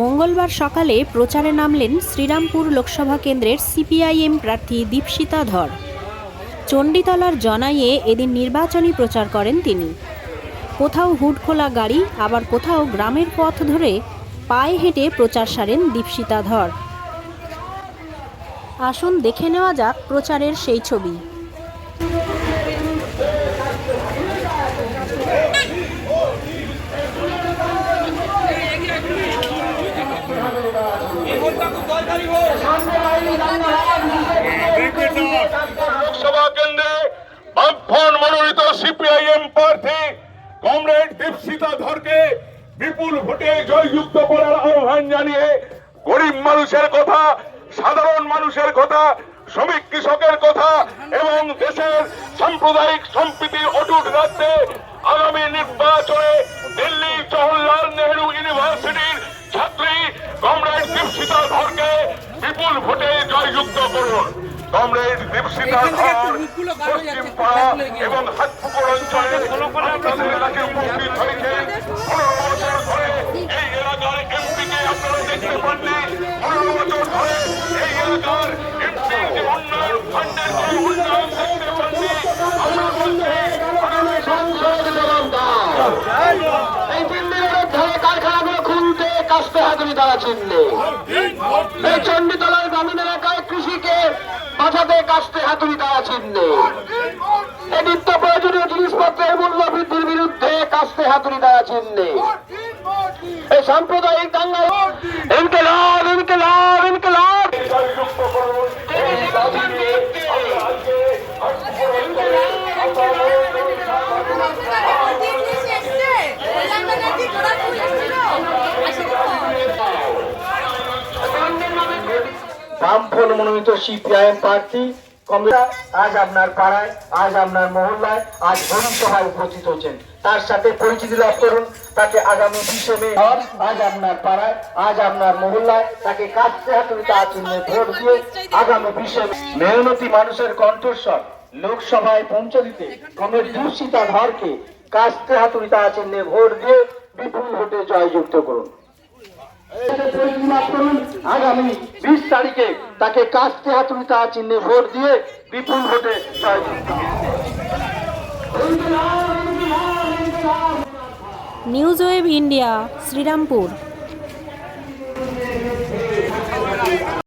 মঙ্গলবার সকালে প্রচারে নামলেন শ্রীরামপুর লোকসভা কেন্দ্রের সিপিআইএম প্রার্থী দীপশিতা ধর। চণ্ডীতলার জনাইয়ে এদিন নির্বাচনী প্রচার করেন তিনি। কোথাও হুড খোলা গাড়ি, আবার কোথাও গ্রামের পথ ধরে পায়ে হেঁটে প্রচার সারেন দীপশিতা ধর। আসুন দেখে নেওয়া যাক প্রচারের সেই ছবি। লোকসভা কেন্দ্রে বামফ্রন্ট মনোনীত সিপিআইএম প্রার্থী কমরেড দীপশিতা ধরকে বিপুল ভোটে জয়যুক্ত করার আহ্বান জানিয়ে গরিব মানুষের কথা, সাধারণ মানুষের কথা, শ্রমিক কৃষকের কথা এবং দেশের সাম্প্রদায়িক সম্প্রীতি অটুট রাখতে আগামী নির্বাচনে জয়যুক্ত করুন। কমরেড দীপশিতা ধর পশ্চিম পাড়া এবং হাতপুকুর অঞ্চলে আপনাদের কাছে উপস্থিত হয়েছেন পনেরো বছর ধরে এই এলাকার এমপিকে আপনারা দেখতে পাননি। পনেরো বছর ধরে এই এলাকার এমপির যে উন্নয়ন ফান্ডের কোনো উন্নয়ন দেখতে পাননি আমরা বলছি আগামী সংসদ জবাব দাও এই দিল্লির কারখানাগুলো খুলতে কাস্তে হাতুড়ি দ্বারা চিনলে এই চণ্ডীতলার গ্রামীণ এলাকায় কৃষিকে বাঁচাতে কাস্তে হাতুড়ি দ্বারা চিনলে এই নিত্য প্রয়োজনীয় জিনিসপত্রের মূল্য বৃদ্ধির বিরুদ্ধে কাস্তে হাতুড়ি দ্বারা চিনলে এই সাম্প্রদায়িক দাঙ্গা ইনকেলাব ইনকেলাব ইনকেলাব। বামফল মনোনীত সিপিআইএম প্রার্থী আজ আপনার পাড়ায় আজ আপনার মহল্লায় আজ সভায় উপস্থিত হয়েছেন। তার সাথে পরিচিতি লাভ করুন তাকে আগামী বিশে মে আজ আপনার পাড়ায় আজ আপনার মহল্লায় তাকে আচিহ্নে ভোট দিয়ে আগামী বিশে মেহনতি মানুষের কণ্ঠস্বর লোকসভায় পৌঁছে দিতে কংগ্রেস দূষিতা ধরকে কাছতে হাতুড়িতে আচিহ্নে ভোট দিয়ে বিপুল ভোটে জয়যুক্ত করুন। আগামী বিশ তারিখে তাকে কাস্তে হাতুড়িতা চিহ্নে ভোট দিয়ে বিপুল ভোটে নিউজ ওয়েব ইন্ডিয়া, শ্রীরামপুর।